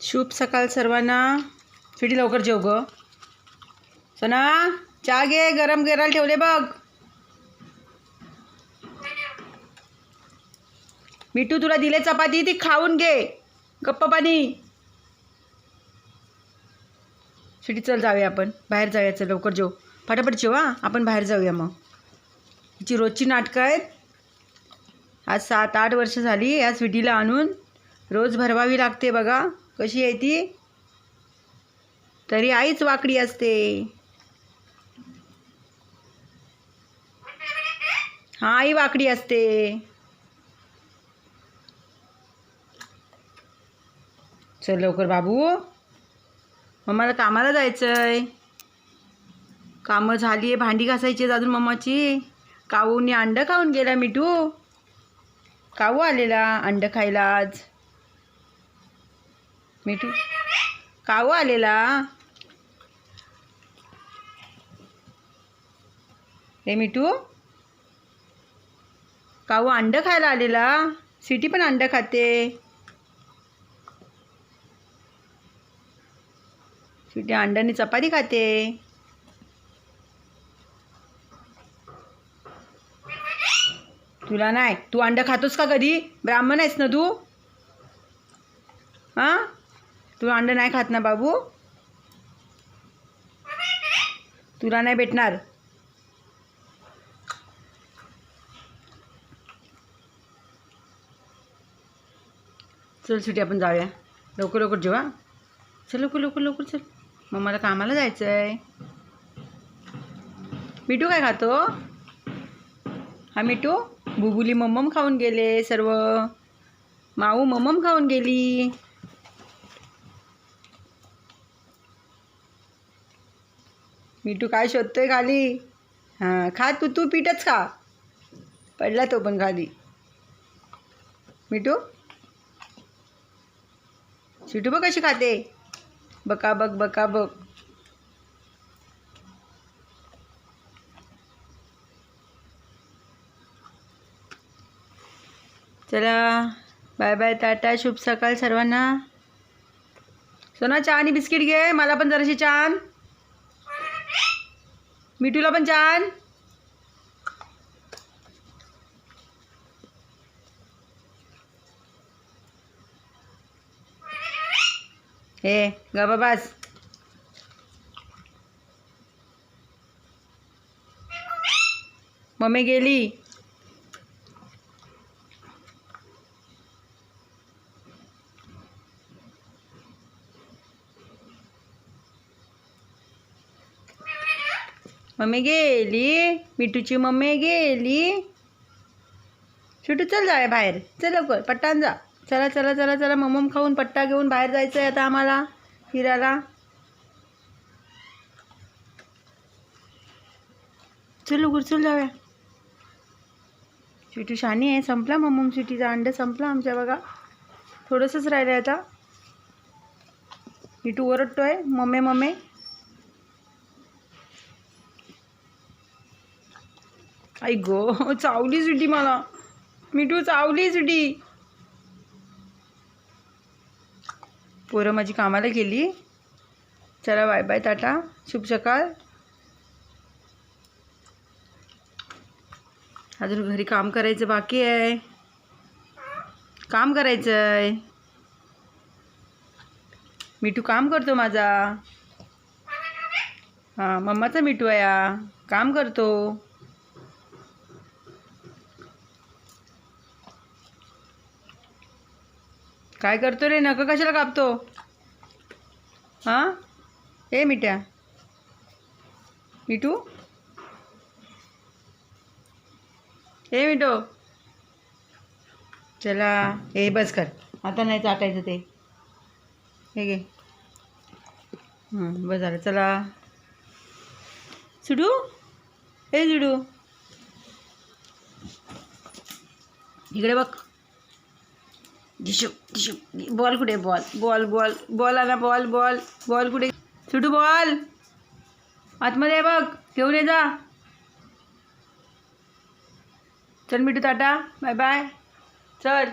शुभ सकाळ सर्वांना. फिटी लवकर जेव ग. सना चहा घे गरम गरायला ठेवले बघ. मिठू तुला दिले चपाती ती खाऊन घे. गप्प पाणी. सिटी चल जाऊया आपण. बाहेर जाऊया चल लवकर जेव. फटाफट जेव हां. आपण बाहेर जाऊया मग. तिची रोजची नाटकं आहेत. आज सात आठ वर्ष झाली या स्वीटीला आणून. रोज भरवावी लागते बघा. कशी आहे ती? तरी आईच वाकडी असते. हा आई वाकडी असते. चल लवकर बाबू. मम्माला कामाला जायचं आहे कामं झाली आहे भांडी घासायची आहेत अजून मम्माची. काऊने अंडं खाऊन गेला मिठू. काऊ आलेला अंड खायला आज? मिठू. काऊ आलेला. हे मिठू. काऊ अंड खायला आलेला. सिटी पण अंड खाते. सिटी अंड्याने चपाती खाते. तुला नाही तू अंडं खातोस का कधी? ब्राह्मण आहेस ना तू? हां? तू अंडं नाही खात ना बाबू? तुला नाही भेटणार. चल सुटी आपण जाऊया. लवकर लवकर जेवा चल लवकर लवकर लवकर चल. मग मला कामाला जायचं आहे मिठू काय खातो? हा मिठू? बुबुली मम्मम खाऊन गेले सर्व. माऊ मम्मम खाऊन गेली. मिठू काय शोधतोय खाली? हां खा तू तू पीठच खा. पडला तो पण खाली. मिठू शिटू बघ कशी खाते. बका बघ बका बघ. चला बाय बाय टाटा शुभ सकाळ सर्वांना. सोना चहा आणि बिस्किट घे मला पण जराशी छान मिठूला पण छान. हे गबाबास मम्मी गेली. मम्मी गेली? मिठूची मम्मी गेली? छोटू चल जाऊया बाहेर. चल लवकर पट्टान जा. चला चला चला चला मम्मम खाऊन पट्टा घेऊन बाहेर जायचं आहे आता आम्हाला फिरायला. चल लवकर चल जाऊया. चिटू शानी आहे संपला मम्मम सिटीचा अंडा संपला आमच्या बघा. थोडंसंच राहिलं आहे आता. मिठू ओरडतो आहे मम्मे मम्मे. आई गो चावलीच उडी मला. मिठू चावलीच उडी पोरं माझी कामाला गेली. चला बाय बाय टाटा. शुभ सकाळ. अजून घरी काम करायचं बाकी आहे. काम करायचं आहे मिठू काम करतो माझा. हां मम्माचा मिठू आहे काम करतो. काय करतो रे? नका कशाला कापतो? हां? ए मिठ्या. मिठू? ए मिठू. चला हे बस कर. आता नाही चाटायचं ते. हे घे. बस झालं. चला. सुडू? ए सुडू. इकडे बघ. डिशू डिशू बॉल कुठे बॉल बॉल बॉल बॉल आला बॉल बॉल बॉल कुठे सुटू बॉल आतमध्ये बघ घेऊन ये जा चल मिठू टाटा बाय बाय चल